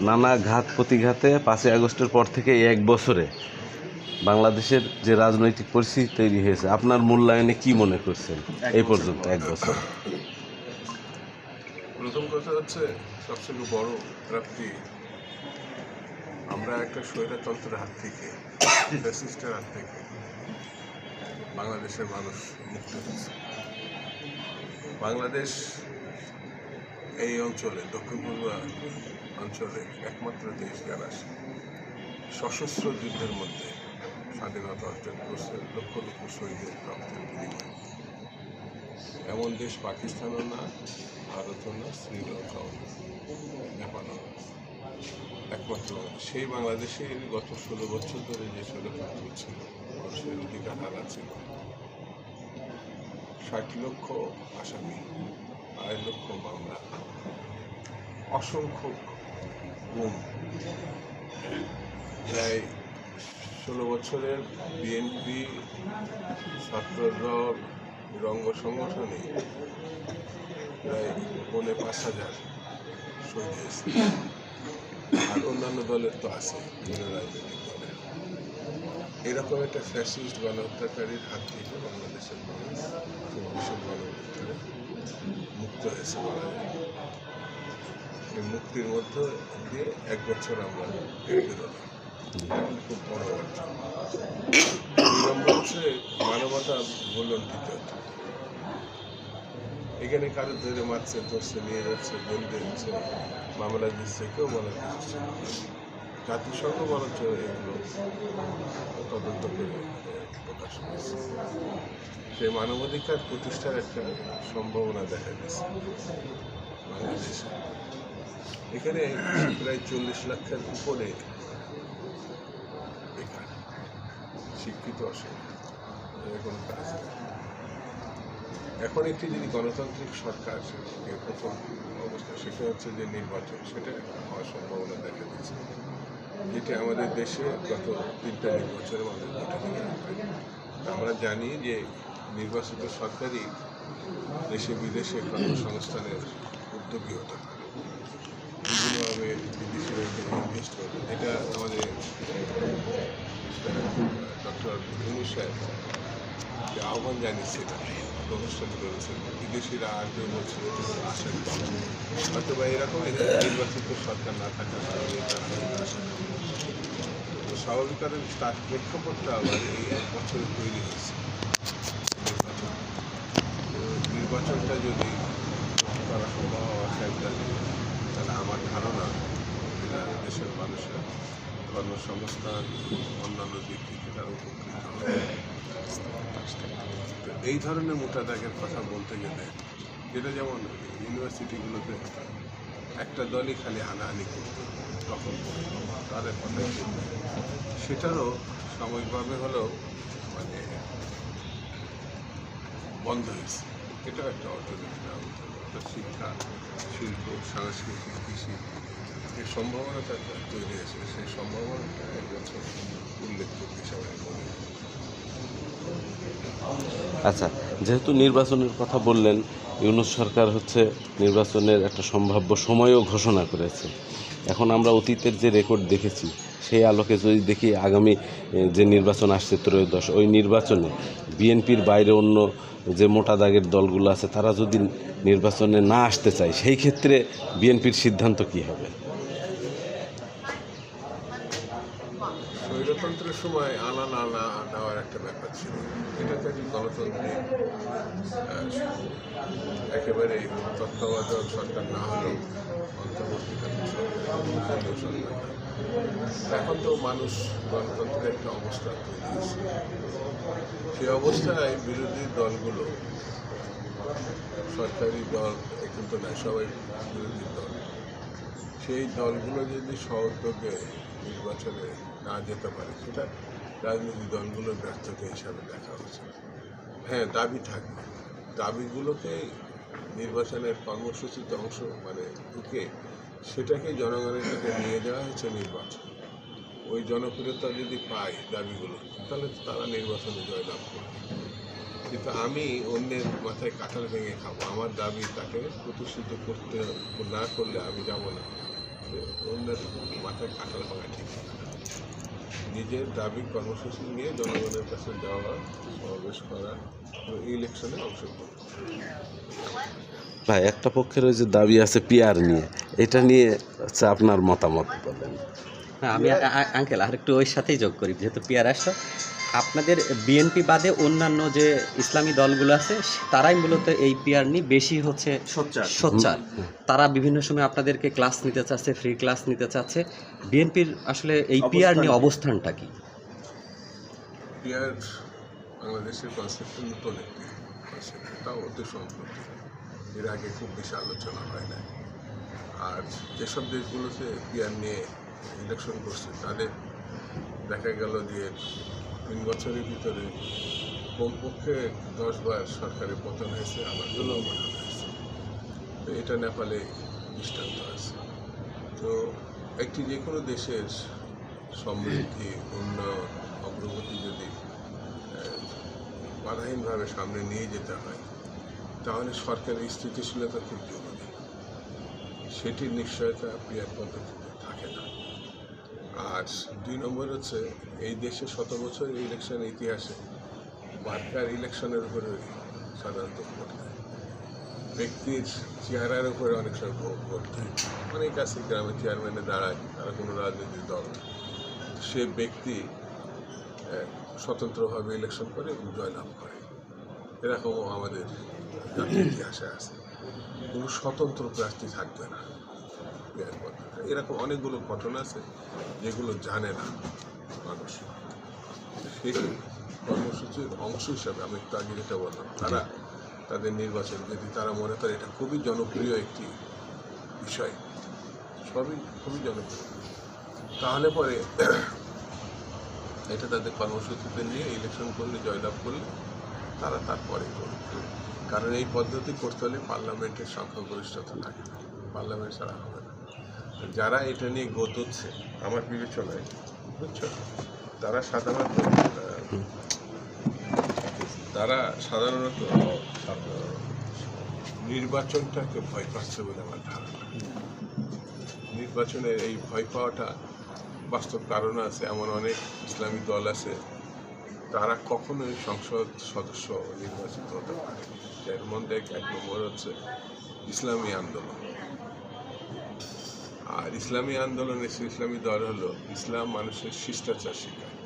নানা ঘাত প্রতিঘাতে পাঁচই আগস্টের পর থেকে এক বছরে বাংলাদেশের যে রাজনৈতিক পরিস্থিতি তৈরি হয়েছে, আপনার মূল্যায়নে কি মনে করছেন এই পর্যন্ত এক বছর? প্রথম কথা হচ্ছে সবথেকে বড় প্রাপ্তি আমরা একটা স্বৈরতন্ত্রের হাত থেকে, ফ্যাসিস্টের হাত থেকে বাংলাদেশের মানুষ মুক্ত হয়েছে। বাংলাদেশ এই অঞ্চলে দক্ষিণ পূর্ব অঞ্চলে একমাত্র দেশ যারা সশস্ত্র যুদ্ধের মধ্যে স্বাধীনতা অর্জন করছে, লক্ষ লক্ষ শহীদের রক্তের বিনিময়ে। এমন দেশ পাকিস্তানও না, ভারতও না, শ্রীলঙ্কাও না, নেপালও একমাত্র সেই বাংলাদেশে গত ষোলো বছর ধরে যে ষড়যন্ত্র ছিল, মানুষের অধিকার হারা ছিল। ষাট লক্ষ আসামি, আড়াই লক্ষ মামলা, অসংখ্য প্রায় ষোলো বছরের বিএনপি ছাত্রদল রঙ্গ সংগঠনে প্রায় পৌনে পাঁচ হাজার শহীদ হয়েছে। আর অন্যান্য দলের তো আছে রাজনৈতিক দলের। এরকম একটা ফ্যাসিস্ট গণহত্যাকারীর হাত থেকে বাংলাদেশের মানুষ গণহত্যারে মুক্ত হয়েছে বলা যায়। এই মুক্তির মধ্যে দিয়ে এক বছর আমরা খুব বড় অর্জন। হচ্ছে মানবতা ভুলণ্ঠিত এখানে কারও ধরে মারছে, ধরছে, নিয়ে যাচ্ছে জেল হচ্ছে মামলা দিচ্ছে, কেউ বলার কিছু। জাতিসংঘ বরঞ্চ এগুলো তদন্ত করে প্রকাশ করেছে। সেই মানবাধিকার প্রতিষ্ঠার একটা সম্ভাবনা দেখা গেছে বাংলাদেশে। এখানে প্রায় চল্লিশ লাখের উপরে শিক্ষিত কোনো কাজ এখন একটি যদি গণতান্ত্রিক সরকার প্রথম অবস্থা, সেটা হচ্ছে যে নির্বাচন, সেটা হওয়ার সম্ভাবনা দেখা দিচ্ছে যেটি আমাদের দেশে গত তিনটা নির্বাচনের ভোটাধিকার আমরা জানি যে নির্বাচিত সরকারই দেশে বিদেশে কর্মসংস্থানের উদ্যোগী হতে পারে বিভিন্নভাবে বিদেশি ইনভেস্ট করবে এটা আমাদের ডক্টর ইউনুস সাহেব যে আহ্বান জানিয়েছিলেন অনুষ্ঠান করেছেন বিদেশিরা আসবে বলছিল আসেন হয়তো বা এরকম নির্বাচিত সরকার না থাকার কারণে তারা। তো স্বাভাবিকভাবে তার প্রেক্ষাপটটা আবার এই এক বছরে তৈরি হয়েছে। নির্বাচনটা যদি করা সম্ভব হওয়া তাহলে আমার ধারণা দেশের মানুষের কর্মসংস্থান অন্যান্য দিক থেকে তারা উপকৃত এই ধরনের মোটা দাগের কথা বলতে গেলে, যেটা যেমন ইউনিভার্সিটিগুলোতে একটা দলই খালি হানাহানি করতো, তখন তাদের কথা সেটারও সাময়িকভাবে হলেও মানে বন্ধ হয়েছে। এটাও একটা অর্থাৎ শিক্ষা, শিল্প, সাংস্কৃতিক কৃষি এই সম্ভাবনাটা তৈরি হয়েছে। সেই সম্ভাবনাটা এক বছর উল্লেখযোগ্য হিসাবে আচ্ছা যেহেতু নির্বাচনের কথা বললেন, ইউনুস সরকার হচ্ছে নির্বাচনের একটা সম্ভাব্য সময়ও ঘোষণা করেছে। এখন আমরা অতীতের যে রেকর্ড দেখেছি, সেই আলোকে যদি দেখি আগামী যে নির্বাচন আসছে ত্রয়োদশ, ওই নির্বাচনে বিএনপির বাইরে অন্য যে মোটা দাগের দলগুলো আছে, তারা যদি নির্বাচনে না আসতে চায়, সেই ক্ষেত্রে বিএনপির সিদ্ধান্ত কী হবে স্বৈরতন্ত্রের সময় আনা না না নেওয়ার একটা ব্যাপার ছিল। এটা তো একটি গণতন্ত্রের আহ, একেবারে তত্ত্বাবধায়ক সরকার না হলেও অন্তর্বর্তীকালীন সরকার। এখন তো মানুষ গণতন্ত্রের একটা অবস্থা তৈরি হয়েছে। সেই অবস্থায় বিরোধী দলগুলো সরকারি দল এখন তো নয় সবাই বিরোধী দল। সেই দলগুলো যদি সহযোগে নির্বাচনে না যেতে পারে, সেটা রাজনৈতিক দলগুলোর ব্যর্থতা হিসাবে দেখা হচ্ছে। হ্যাঁ দাবি থাকবে। দাবিগুলোকে নির্বাচনের কর্মসূচিতে অংশ মানে ঢুকে সেটাকে জনগণের কাছে নিয়ে যাওয়া হচ্ছে নির্বাচন। ওই জনপ্রিয়তা যদি পায় দাবিগুলো, তাহলে তারা নির্বাচনে জয়লাভ করবে। কিন্তু আমি অন্যের মাথায় কাঁঠাল ভেঙে খাব। আমার দাবি তাকে প্রতিষ্ঠিত করতে না করলে আমি যাব না। অন্যের মাথায় কাটাল ভাঙা ঠিক। নিজের দাবি কর্মসূচি নিয়ে জনগণের কাছে যাওয়া সমাবেশ করা এবং ইলেকশনে অংশগ্রহণ ভাই একটা পক্ষের ওই যে দাবি আছে পিয়ার নিয়ে এটা নিয়ে হচ্ছে আপনার মতামত বলেন। হ্যাঁ আমি আঙ্কেল আর একটু ওই সাথেই যোগ করি যেহেতু পিয়ার আসলো আপনাদের বিএনপি বাদে অন্যান্য যে ইসলামী দলগুলো আছে তারাই মূলত এই পিয়ার নিয়ে বেশি হচ্ছে সোচ্চার। সোচ্চার। তারা বিভিন্ন সময় আপনাদেরকে ক্লাস নিতে চাচ্ছে ফ্রি ক্লাস নিতে চাচ্ছে। বিএনপির আসলে এই পিয়ার নিয়ে অবস্থানটা কি? পিয়ার বাংলাদেশের কনসেপ্ট নতুন একটি কনসেপ্ট তাও অতি সম্প্রতি। এর আগে খুব বেশি আলোচনা হয় না আর যেসব দেশগুলোতে পিয়ার নিয়ে ইলেকশন করছে তাদের দেখা গেল যে তিন বছরের ভিতরে কমপক্ষে দশ বার সরকারের পতন হয়েছে, আবার দলীয় হয়েছে তো এটা নেপালে দৃষ্টান্ত আছে। তো একটি যে কোনো দেশের সমৃদ্ধি, উন্নয়ন, অগ্রগতি যদি বাধাহীনভাবে সামনে নিয়ে যেতে হয়, তাহলে সরকারের স্থিতিশীলতা খুব জরুরি। সেটির নিশ্চয়তা পিয়ার পদ্ধতিতে থাকে না আর দুই নম্বর হচ্ছে এই দেশে শত বছর ইলেকশন ইতিহাসে মার্কার ইলেকশনের উপরে সাধারণত ভোট ব্যক্তির চেহারার উপরে অনেক সময় ভোট অনেক আছে গ্রামের চেয়ারম্যানে দাঁড়ায়, তারা কোনো রাজনৈতিক দল। সে ব্যক্তি স্বতন্ত্রভাবে ইলেকশন করে জয়লাভ করে। এরকমও আমাদের ইতিহাসে আছে। কোনো স্বতন্ত্র প্রার্থী থাকবে না। বিহার পদ্ধতি এরকম অনেকগুলো ঘটনা আছে যেগুলো জানে না মানুষ। সেই কর্মসূচির অংশ হিসাবে আমি একটু আগে যেটা বললাম, তারা তাদের নির্বাচন, যদি তারা মনে করে এটা খুবই জনপ্রিয় একটি বিষয়, সবই খুবই জনপ্রিয়। তাহলে পরে এটা তাদের কর্মসূচিতে নিয়ে ইলেকশন করলে, জয়লাভ করলে তারা তারপরে করবে। কারণ এই পদ্ধতি করতে হলে পার্লামেন্টের সংখ্যাগরিষ্ঠতা থাকে, পার্লামেন্ট ছাড়া হবে যারা এটা নিয়ে গোতচ্ছে, আমার বিবেচনায়, বুঝছ? তারা সাধারণত তারা সাধারণত নির্বাচনটাকে ভয় পাচ্ছে বলে আমার ধারণা। নির্বাচনের এই ভয় পাওয়াটা বাস্তব কারণ আছে, এমন অনেক ইসলামী দল আছে, তারা কখনোই সংসদ সদস্য নির্বাচিত হতে পারে এর মধ্যে এক এক নম্বর হচ্ছে ইসলামী আন্দোলন। আর ইসলামী আন্দোলনের ইসলামী দল হলো, ইসলাম মানুষের শিষ্টাচার শেখায়,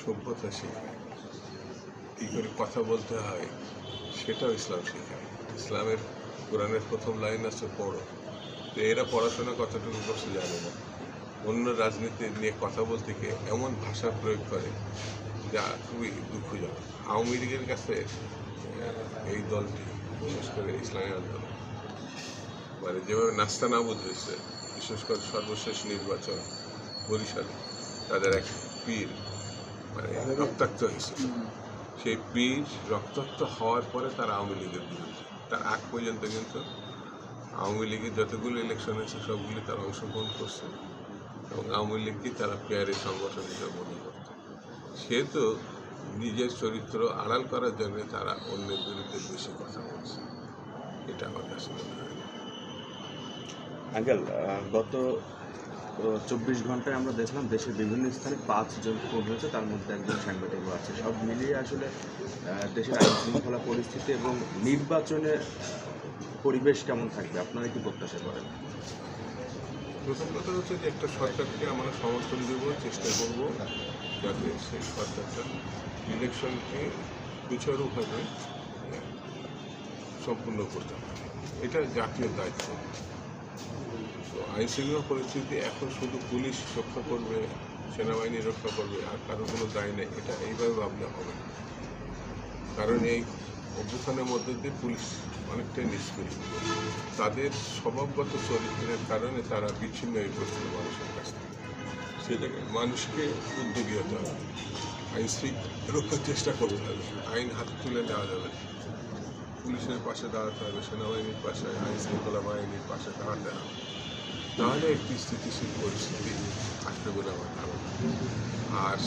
সভ্যতা শেখায়। কী করে কথা বলতে হয়, সেটাও ইসলাম শেখায়। ইসলামের কোরআনের প্রথম লাইন আছে, পড়ো। তো এরা পড়াশোনা কতটুকু করছে জানে না। অন্য রাজনীতি নিয়ে কথা বলতে গিয়ে এমন ভাষা প্রয়োগ করে যা খুবই দুঃখজনক। আওয়ামী লীগের কাছে এই দলটি, বিশেষ করে ইসলামী আন্দোলন। মানে যেভাবে নাস্তা নাবুদ হয়েছে বিশেষ করে সর্বশেষ নির্বাচন বরিশালে তাদের এক পীর মানে রক্তাক্ত হয়েছে। সেই পীর রক্তাক্ত হওয়ার পরে তারা আওয়ামী লীগের বিরুদ্ধে তার আগ পর্যন্ত কিন্তু আওয়ামী লীগের যতগুলো ইলেকশন হয়েছে সবগুলি তারা অংশগ্রহণ করছে এবং আওয়ামী লীগকে তারা পেয়ারে সংগঠন হিসেবে মনে করত সেহেতু নিজের চরিত্র আড়াল করার জন্য তারা অন্যের বিরুদ্ধে বেশি কথা বলছে। এটা আমার কাছে মনে হয়। আঙ্কেল গত চব্বিশ ঘন্টায় আমরা দেখলাম দেশের বিভিন্ন স্থানে পাঁচজন খুন হয়েছে, তার মধ্যে একজন সাংবাদিকও আছে। সব মিলিয়ে আসলে দেশের আইন শৃঙ্খলা পরিস্থিতি এবং নির্বাচনের পরিবেশ কেমন থাকবে? আপনারা কি প্রত্যাশা করেন? প্রথম কথা হচ্ছে যে একটা সরকারকে আমরা সমর্থন দেবো, চেষ্টা করব যাতে সেই সরকারটা ইলেকশনকে সুচারুভাবে সম্পূর্ণ করতে পারে। এটা জাতীয় দায়িত্ব। তো আইন শৃঙ্খলা পরিস্থিতি এখন শুধু পুলিশ রক্ষা করবে, সেনাবাহিনী রক্ষা করবে, আর কারও কোনো দায় নেই। এটা এইভাবে ভাবলে হবে না। কারণ এই অভ্যুত্থানের মধ্যে দিয়ে পুলিশ অনেকটাই নিষ্ক্রিয়। তাদের স্বভাবগত চরিত্রের কারণে তারা বিচ্ছিন্ন হয়ে পড়ছিল মানুষের কাছ থেকে। সেটাকে মানুষকে উদ্যোগী হতে হবে। আইন রক্ষার চেষ্টা করতে হবে। আইন হাতে তুলে নেওয়া যাবে পুলিশের পাশে দাঁড়াতে হবে, সেনাবাহিনীর পাশে আইন শৃঙ্খলা বাহিনীর পাশে দাঁড়াতে হবে। তাহলে একটি স্থিতিশীল পরিস্থিতি আসবে বলে আমার ধারণা। আর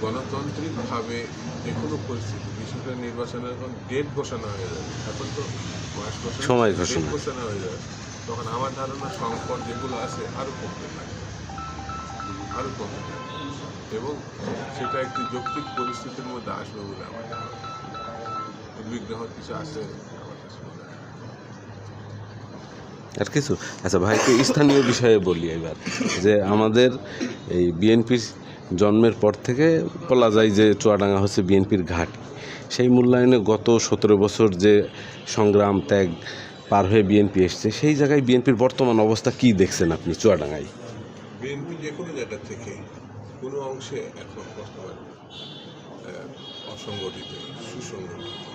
গণতান্ত্রিকভাবে যে কোনো পরিস্থিতি বিশেষ করে নির্বাচনের এখন ডেট ঘোষণা হয়ে যাবে এখন তো ঘোষণা সময় ঘোষণা। ঘোষণা হয়ে যাবে তখন আমার ধারণা সংকট যেগুলো আছে আরও কমতে থাকে। আরও কমে যাবে এবং সেটা একটি যৌক্তিক পরিস্থিতির মধ্যে আসবে বলে আমার ধারণা। উদ্বিগ্ন হওয়ার কিছু আছে আমার কাছে মনে হয় না। আর কিছু? আচ্ছা ভাইকে স্থানীয় বিষয়ে বলি এবার, যে আমাদের এই বিএনপির জন্মের পর থেকে বলা যায় যে চুয়াডাঙ্গা হচ্ছে বিএনপির ঘাট। সেই মূল্যায়নে গত সতেরো বছর যে সংগ্রাম, ত্যাগ পার হয়ে বিএনপি এসছে, সেই জায়গায় বিএনপির বর্তমান অবস্থা কি দেখছেন আপনি চুয়াডাঙ্গায়? বিএনপি যে কোনো জায়গা থেকে কোনো অংশে এখন বর্তমান অসংগঠিত, সুসংগঠিত।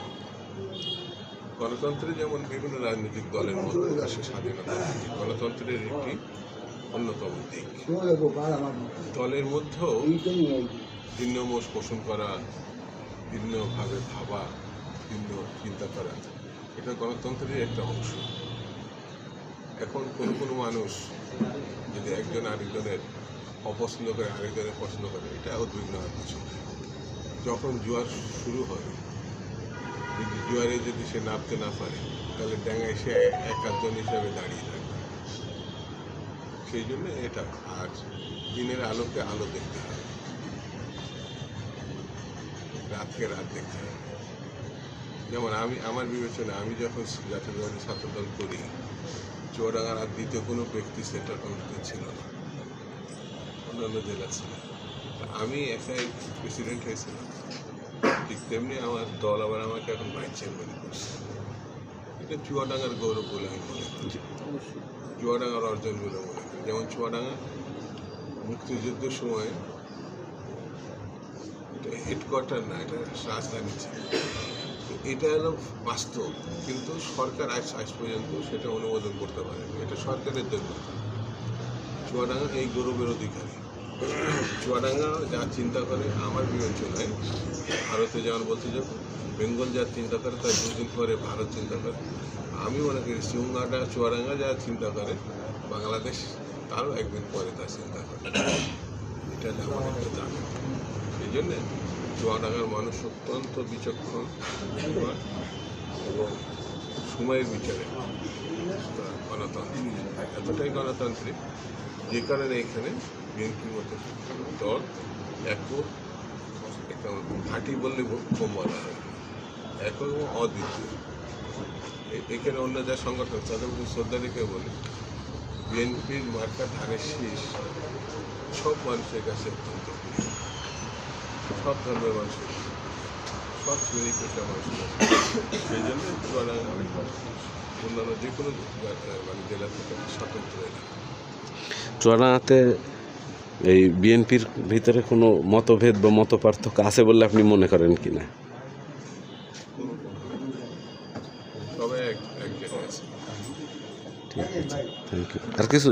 গণতন্ত্রে যেমন বিভিন্ন রাজনৈতিক দলের মধ্যে আসে স্বাধীনতা গণতন্ত্রের একটি অন্যতম দিক। দলের মধ্যেও ভিন্ন মোষ পোষণ করা, ভিন্নভাবে ভাবা, ভিন্ন চিন্তা করা, এটা গণতন্ত্রের একটা অংশ। এখন কোনো কোনো মানুষ যদি একজন আরেকজনের অপছন্দ করে, আরেকজনের পছন্দ করে এটা উদ্বিগ্ন হওয়ার কিছু। যখন জোয়ার শুরু হয় যদি জোয়ারে যদি সে নামতে না পারে, তাহলে ড্যাঙায় সে একাধজন হিসাবে দাঁড়িয়ে থাকবে। সেই জন্য এটা, আর দিনের আলোকে আলো দেখতে হবে। রাতকে রাত দেখতে হবে। যেমন আমি, আমার বিবেচনা আমি যখন জাতীয় দলের করি চুয়াডাঙ্গার আর দ্বিতীয় কোনো ব্যক্তি সেন্টার কমিটিতে ছিল না। অন্যান্য জেলা ছিল। আমি একাই প্রেসিডেন্ট হয়েছিলাম। ঠিক তেমনি আমার দল আবার আমাকে এখন ভাইস চেয়ারম্যান করছে। এটা চুয়াডাঙ্গার গৌরব বলে আমি মনে করি। চুয়াডাঙ্গার অর্জন বলে মনে করি। যেমন চুয়াডাঙ্গা মুক্তিযুদ্ধের সময় এটা হেডকোয়ার্টার না এটা রাজধানী ছিল। এটা হলো বাস্তব। কিন্তু সরকার আজ আজ পর্যন্ত সেটা অনুমোদন করতে পারেনি। এটা সরকারের জন্য। চুয়াডাঙ্গা এই গৌরবের অধিকারী। চুয়াডাঙ্গা যা চিন্তা করে আমার বিবেচনায় ভারতে যেমন বলতে যাব বেঙ্গল যা চিন্তা করে, তার দুদিন পরে ভারত চিন্তা করে। আমি মনে করি সিংহাটা চুয়াডাঙ্গা যা চিন্তা করে, বাংলাদেশ তারও একদিন পরে তার চিন্তা করে। এটা যেমন একটা দাবি সেই জন্যে চুয়াডাঙ্গার মানুষ অত্যন্ত বিচক্ষণ এবং সময়ের বিচারে তারা গণতান্ত্রিক, এতটাই গণতান্ত্রিক যে কারণে এখানে বিএনপির মতো দল একক একটা ঘাঁটি বললে কম বলা হয় একক এবং অদ্বিতীয়। এখানে অন্য যা সংগঠন, তাদের প্রতি শ্রদ্ধা রেখে বলি, বিএনপির মার্কা ধানের শীষ সব মানুষের কাছে অত্যন্ত সব ধর্মের মানুষের সব শ্রেণি পেশা মানুষের। সেই জন্য অন্যান্য যে কোনো মানে জেলা থেকে স্বতন্ত্র এলাকা। চুয়াডাঙ্গাতে এই বিএনপির ভিতরে কোনো মতভেদ বা মত পার্থক্য আছে বলে আপনি মনে করেন কি না ঠিক আছে থ্যাংক ইউ আর কিছু